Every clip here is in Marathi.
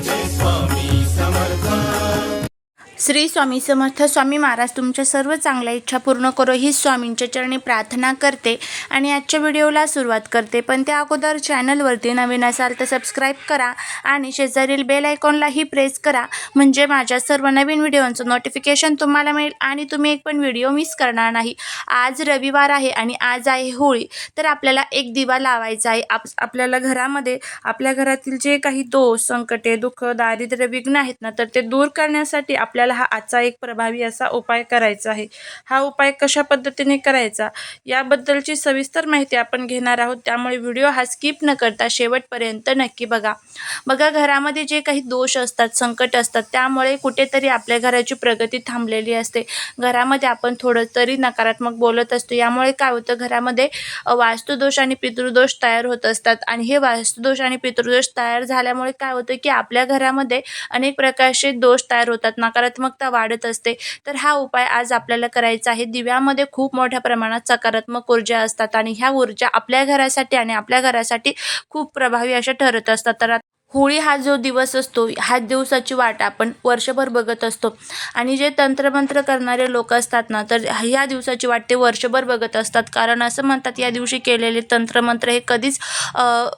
this one. श्री स्वामी समर्थ स्वामी महाराज तुमच्या सर्व चांगल्या इच्छा पूर्ण करो. ही स्वामींच्या चरणी प्रार्थना करते आणि आजच्या व्हिडिओला सुरुवात करते. पण त्या अगोदर चॅनलवरती नवीन असाल तर सबस्क्राईब करा आणि शेजारील बेल आयकॉनलाही प्रेस करा. म्हणजे माझ्या सर्व नवीन व्हिडिओंचं नोटिफिकेशन तुम्हाला मिळेल आणि तुम्ही एक पण व्हिडिओ मिस करणार नाही. आज रविवार आहे आणि आज आहे होळी. तर आपल्याला एक दिवा लावायचा आहे. आप आपल्याला घरामध्ये आपल्या घरातील जे काही दोष संकटे दुःख दारिद्र्य विघ्न आहेत ना तर ते दूर करण्यासाठी आपल्याला आपल्याला हा आजचा एक प्रभावी असा उपाय करायचा आहे. हा उपाय कशा पद्धतीने करायचा? याबद्दलची सविस्तर माहिती आपण घेणार आहोत. त्यामुळे व्हिडिओ हा स्किप न करता शेवटपर्यंत नक्की बघा. बघा घरामध्ये जे काही दोष असतात संकट असतात त्यामुळे कुठेतरी आपल्या घराची प्रगती थांबलेली असते. घरामध्ये आपण थोडं तरी नकारात्मक बोलत असतो. यामुळे काय होतं? घरामध्ये वास्तुदोष आणि पितृदोष तयार होत असतात. आणि हे वास्तुदोष आणि पितृदोष तयार झाल्यामुळे काय होतं की आपल्या घरामध्ये अनेक प्रकारचे दोष तयार होतात. नकारात्मक सकारात्मकता वाढत असते. तर हा उपाय आज आपल्याला करायचा आहे. दिव्यामध्ये खूप मोठ्या प्रमाणात सकारात्मक ऊर्जा असतात आणि ह्या ऊर्जा आपल्या घरासाठी आणि आपल्या घरासाठी खूप प्रभावी अशा ठरत असतात. तर होळी हा जो दिवस असतो ह्या दिवसाची वाट आपण वर्षभर बघत असतो. आणि जे तंत्रमंत्र करणारे लोक असतात ना तर ह्या दिवसाची वाट ते वर्षभर बघत असतात. कारण असं म्हणतात या दिवशी केलेले तंत्रमंत्र हे कधीच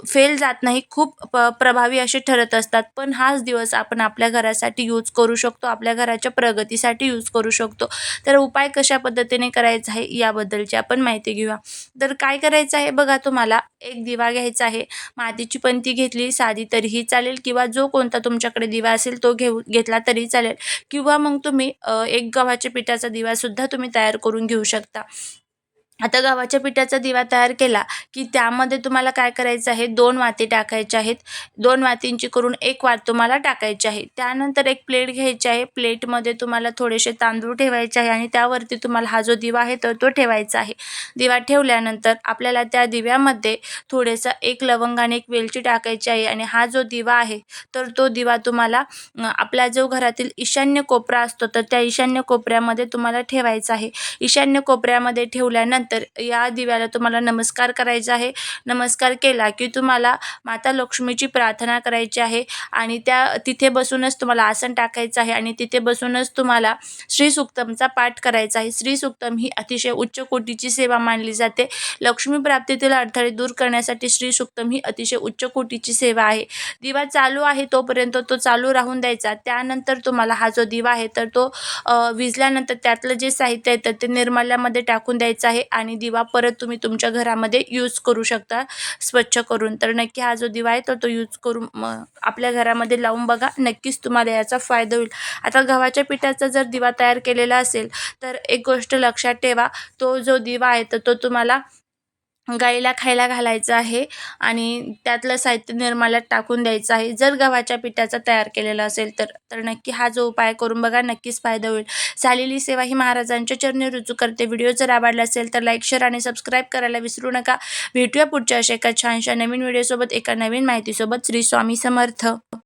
फेल जात नाही खूप प प्रभावी असे ठरत असतात. पण हाच दिवस आपण आपल्या घरासाठी यूज करू शकतो आपल्या घराच्या प्रगतीसाठी यूज करू शकतो. तर उपाय कशा पद्धतीने करायचा आहे याबद्दलची आपण माहिती घेऊया. तर काय करायचं आहे बघा तुम्हाला एक दिवा घ्यायचा आहे. मातीची पंती घेतली साधी तरीही चालेल किंवा जो कोणता तुमच्याकडे दिवा असेल तो घेऊ घेतला तरी चालेल. किंवा मग तुम्ही एक गव्हाच्या पिठाचा दिवासुद्धा तुम्ही तयार करून घेऊ शकता. आता गव्हाच्या पिठाचा दिवा तयार केला की त्यामध्ये तुम्हाला काय करायचं आहे? दोन वाती टाकायच्या आहेत. दोन वातींची करून एक वात तुम्हाला टाकायची आहे. त्यानंतर एक प्लेट घ्यायची आहे. प्लेटमध्ये तुम्हाला थोडेसे तांदूळ ठेवायचे आहे आणि त्यावरती तुम्हाला हा जो दिवा आहे तर तो ठेवायचा आहे. दिवा ठेवल्यानंतर आपल्याला त्या दिव्यामध्ये थोडेसा एक लवंग आणि एक वेलची टाकायची आहे आणि हा जो दिवा आहे तर तो दिवा तुम्हाला आपला जो घरातील ईशान्य कोपरा असतो तर त्या ईशान्य कोपऱ्यामध्ये तुम्हाला ठेवायचा आहे. ईशान्य कोपऱ्यामध्ये ठेवल्यानंतर तर या दिव्याला तुम्हाला नमस्कार करायचा आहे. नमस्कार केला की तुम्हाला माता लक्ष्मीची प्रार्थना करायची आहे आणि त्या तिथे बसूनच तुम्हाला आसन टाकायचं आहे आणि तिथे बसूनच तुम्हाला श्री सुक्तमचा पाठ करायचा आहे. श्री सुक्तम ही अतिशय उच्च कोटीची सेवा मानली जाते. लक्ष्मी प्राप्तीतील अडथळे दूर करण्यासाठी श्री सुक्तम ही अतिशय उच्च कोटीची सेवा आहे. दिवा चालू आहे तोपर्यंत तो चालू राहून द्यायचा. त्यानंतर तुम्हाला हा जो दिवा आहे तर तो विजल्यानंतर त्यातलं जे साहित्य आहे तर ते निर्माल्यामध्ये टाकून द्यायचं आहे. आणि दिवा परत तुम्ही तुमच्या घरामध्ये यूज करू शकता स्वच्छ करून. तर नक्की हा जो दिवा आहे तर तो यूज करून मग आपल्या घरामध्ये लावून बघा. नक्कीच तुम्हाला याचा फायदा होईल. आता गव्हाच्या पिठाचा जर दिवा तयार केलेला असेल तर एक गोष्ट लक्षात ठेवा. तो जो दिवा आहे तर तो तुम्हाला गाईला खायला घालायचं आहे आणि त्यातलं साहित्य निर्माल्यात टाकून द्यायचं आहे. जर गव्हाच्या पिठाचा तयार केलेला असेल तर तर नक्की हा जो उपाय करून बघा नक्कीच फायदा होईल. झालेली सेवा ही महाराजांच्या चरणी रुजू करते. व्हिडिओ जर आवडला असेल तर लाईक शेअर आणि सबस्क्राईब करायला विसरू नका. भेटूया पुढच्या अशा एका छानशा नवीन व्हिडिओसोबत एका नवीन माहितीसोबत. श्री स्वामी समर्थ.